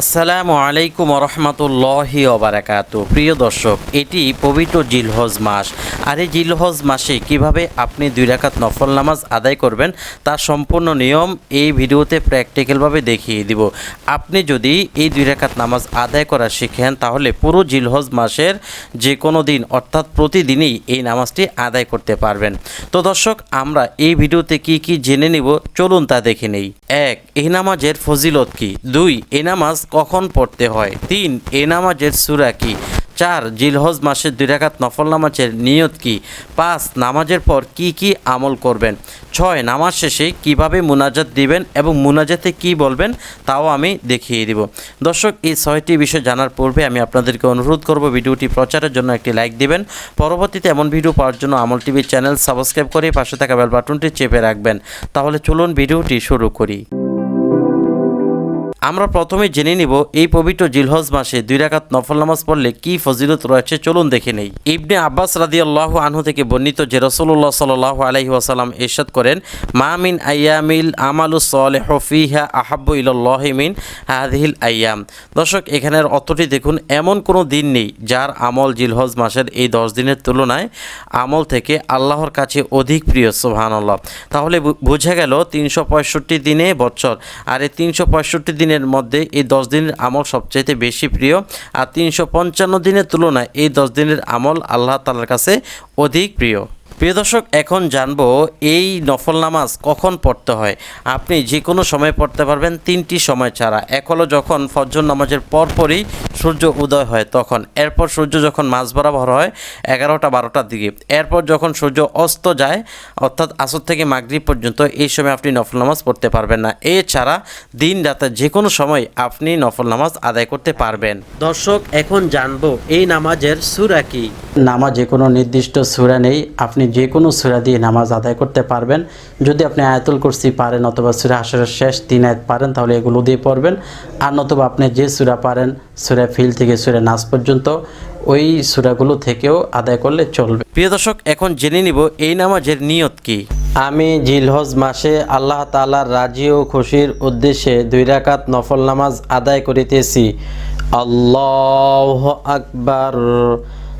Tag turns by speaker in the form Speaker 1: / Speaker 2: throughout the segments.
Speaker 1: আসসালামু আলাইকুম রহমতুল্লাহি ওবারাকাত প্রিয় দর্শক, এটি পবিত্র জিলহজ মাস। আর এই জিলহজ মাসে কীভাবে আপনি দুই রাকাত নফল নামাজ আদায় করবেন, তার সম্পূর্ণ নিয়ম এই ভিডিওতে প্র্যাকটিক্যালভাবে দেখিয়ে দিব। আপনি যদি এই দুই রাকাত নামাজ আদায় করা শিখেন, তাহলে পুরো জিলহজ মাসের যে কোনো দিন, অর্থাৎ প্রতিদিনই এই নামাজটি আদায় করতে পারবেন। তো দর্শক, আমরা এই ভিডিওতে কি কি জেনে নিব, চলুন তা দেখে নেই। এক, এই নামাজের ফজিলত কি? দুই, এই নামাজ কখন পড়তে হয়? তিন, এ নামাজের সুরা কি? চার, জিলহজ মাসের দুই রাকাত নফল নামাজের নিয়ত কি? পাঁচ, নামাজের পর কি কি আমল করবেন? ছয়, নামাজ শেষে কীভাবে মুনাজাত দিবেন এবং মুনাজাতে কি বলবেন তাও আমি দেখিয়ে দিব। দর্শক, এই ছয়টি বিষয় জানার পূর্বে আমি আপনাদেরকে অনুরোধ করব ভিডিওটি প্রচারের জন্য একটি লাইক দিবেন। পরবর্তীতে এমন ভিডিও পাওয়ার জন্য আমল টিভির চ্যানেল সাবস্ক্রাইব করে পাশে থাকা বেল বাটনটি চেপে রাখবেন। তাহলে চলুন ভিডিওটি শুরু করি। আমরা প্রথমে জেনে নিব এই পবিত্র জিলহজ মাসে দুই রাকাত নফল নামাজ পড়লে কি ফজিলত রয়েছে, চলুন দেখে নেই। ইবনে আব্বাস রাদিয়াল্লাহু আনহু থেকে বর্ণিত যে রসুল্লাহ সাল্লাল্লাহু আলাইহি ওয়াসাল্লাম ইরশাদ করেন, মা মিন আইয়ামিল আমালু সলিহু ফিহা আহাব্বু ইলাল্লাহি মিন হাযিহিল আইয়াম দর্শক, এখানের অর্থটি দেখুন, এমন কোনো দিন নেই যার আমল জিলহজ মাসের এই দশ দিনের তুলনায় আমল থেকে আল্লাহর কাছে অধিক প্রিয়, সুবহানাল্লাহ। তাহলে বু- বোঝা গেল তিনশো পঁয়ষট্টি দিনে বছর, আর এই তিনশো পঁয়ষট্টি দিনের মধ্যে এই দশ দিনের আমল সবচাইতে বেশি প্রিয়। আর তিনশো পঞ্চান্ন দিনের তুলনায় এই দশ দিনের আমল আল্লাহ তালার কাছে অধিক প্রিয়। প্রিয় দর্শক, এখন জানব এই নফল নামাজ কখন পড়তে হয়। আপনি যে কোনো সময় পড়তে পারবেন, তিনটি সময় ছাড়া। এক হলো যখন ফজর নামাজের পরপরই সূর্য উদয় হয়, তখন। এরপর সূর্য যখন মাঝ বরাবর হয়, এগারোটা, বারোটার দিকে। এরপর যখন সূর্য অস্ত যায়, অর্থাৎ আসর থেকে মাগরিব পর্যন্ত, এই সময় আপনি নফল নামাজ পড়তে পারবেন না। এছাড়া দিন রাতে যে কোনো সময় আপনি নফল নামাজ আদায় করতে পারবেন। দর্শক, এখন জানব এই নামাজের সুরা কি? নামাজে কোনো নির্দিষ্ট সুরা নেই, আপনি যে কোনো সুরা দিয়ে নামাজ আদায় করতে পারবেন। যদি আপনি আয়াতুল কুরসি পারেন অথবা সুরা আসরের শেষ তিন আয়াত পারেন তাহলে এগুলো দিয়ে পড়বেন। আর নতুবা আপনি যে সুরা পারেন সুরা ফিল থেকে সুরা নাচ পর্যন্ত ওই সুরাগুলো থেকেও আদায় করলে চলবে। প্রিয় দর্শক এখন জেনে নিব এই নামাজের নিয়ত কি। আমি জিলহজ মাসে আল্লাহ তাআলার রাজি ও খুশির উদ্দেশ্যে দুই রাকাত নফল নামাজ আদায় করিতেছি। আল্লাহ আকবার।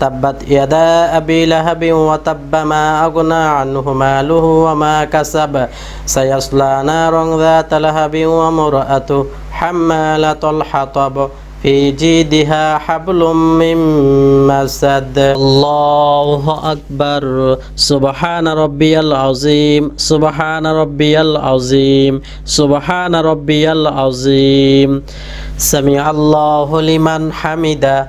Speaker 1: تبت يدا أبي لهب وتب ما أغنى عنه ماله وما كسب. سيصلى نارا ذات لهب وامرأته حمالة الحطب. في جيدها حبل من مسد. الله أكبر. سبحان ربي العظيم. سبحان ربي العظيم. سبحان ربي العظيم. سمع الله لمن حمده.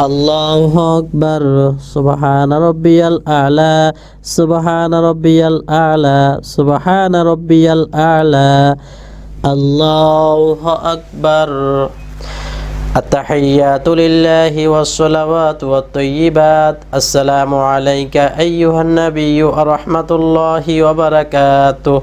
Speaker 2: الله أكبر سبحان ربي الأعلى سبحان ربي الأعلى سبحان ربي الأعلى الله أكبر التحيات لله والصلوات والطيبات السلام عليك أيها النبي ورحمة الله وبركاته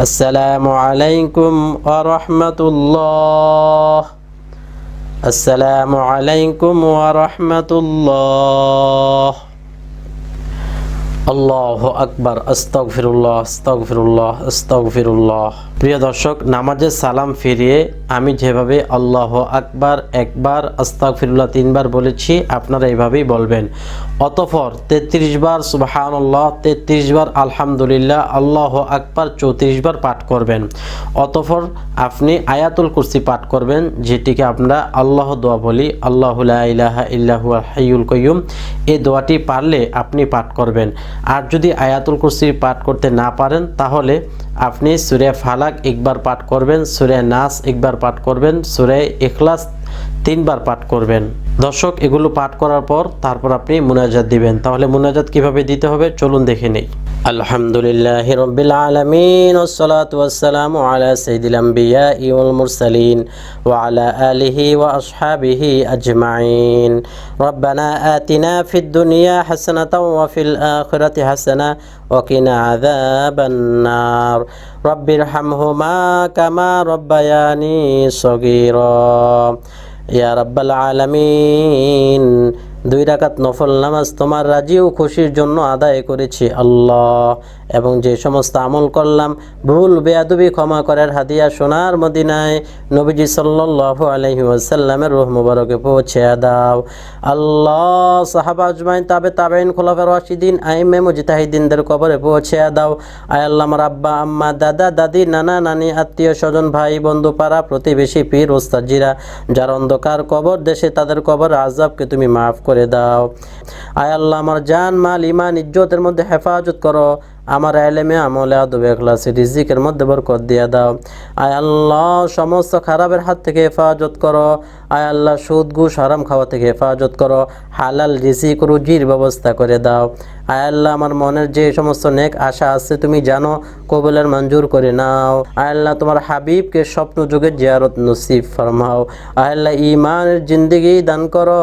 Speaker 2: السلام عليكم ورحمة الله. السلام عليكم ورحمة الله. الله أكبر. أستغفر الله أستغفر الله أستغفر الله. প্রিয় দর্শক নামাজের সালাম ফিরিয়ে আমি যেভাবে আল্লাহ আকবার, একবার, আস্তাগফিরুল্লাহ তিনবার বলেছি, আপনারা এইভাবেই বলবেন। অতঃপর তেত্রিশ বার সুবাহান্লাহ তেত্রিশ বার আলহামদুলিল্লাহ, আল্লাহ আকবার, চৌত্রিশ বার পাঠ করবেন। অতঃপর আপনি আয়াতুল কুরসি পাঠ করবেন, যেটিকে আমরা আল্লাহ দোয়া বলি, আল্লাহ ইলাহা ইল্লাহু হাইয়ুল কয়ুম এই দোয়াটি পারলে আপনি পাঠ করবেন। আর যদি আয়াতুল কুরসি পাঠ করতে না পারেন, তাহলে আপনি সুরে ফালাক একবার পাঠ করবেন, সুরে নাস একবার পাঠ করবেন, সুরে এখলাস তিনবার পাঠ করবেন। দর্শক, এগুলো পাঠ করার পর তারপর আপনি মুনাজাত দিবেন। তাহলে মুনাজাত কীভাবে দিতে হবে? চলুন দেখে নেই। الحمد لله رب العالمين والصلاة والسلام على سيد الأنبياء والمرسلين وعلى آله وأصحابه أجمعين. ربنا آتنا في الدنيا حسنة وفي الآخرة حسنة وقنا عذاب النار. رب ارحمهما كما ربياني صغيرا. يا رب العالمين. দুই রাকাত নফল নামাজ তোমার রাজি ও খুশির জন্য আদায় করেছি, আল্লাহ। এবং যে সমস্ত আমল করলাম, ভুল, বেয়াদবি ক্ষমা করার হাদিয়া সোনার মদিনায় নবীজি সাল্লাল্লাহু আলাইহি ওয়াসাল্লামের রুহ মুবারকে পৌঁছে দাও। আল্লাহ, সাহাবা আজমাইন, তাবে তাবেইন খোলাফার রাশিদিন, আইমে মুজতাহিদিনদের কবরে পৌঁছে দাও। আয় আল্লাহ আব্বা, আম্মা, দাদা, দাদি, নানা, নানি, আত্মীয়, স্বজন, ভাই, বন্ধু, পাড়া, প্রতিবেশী, পীর ওস্তাজিরা যার অন্ধকার কবর, দেশে তাদের কবর আজাবকে তুমি মাফ করে দাও। আয় আল্লাহ, আমার জান, মাল ইমান ইজ্জতের মধ্যে হেফাজত করো। আমার এলেমে আমলে, আদব, এখলাসে, রিজিকের মধ্যে বরকত দিয়ে দাও। আয় আল্লাহ, সমস্ত খারাপের হাত থেকে হেফাজত করো। আয় আল্লাহ, সুদ, ঘুষ, হারাম খাওয়া থেকে হেফাজত করো। হালাল রিজিক, রুজির ব্যবস্থা করে দাও। আয় আল্লাহ, আমার মনের যে সমস্ত নেক আশা আছে তুমি জানো, কবুলের মঞ্জুর করে নাও। আয় আল্লাহ, তোমার হাবিবকে স্বপ্ন যুগে জিয়ারত নসিব ফরমাও। আয় আল্লাহ ইমানের জিন্দগি দান করো।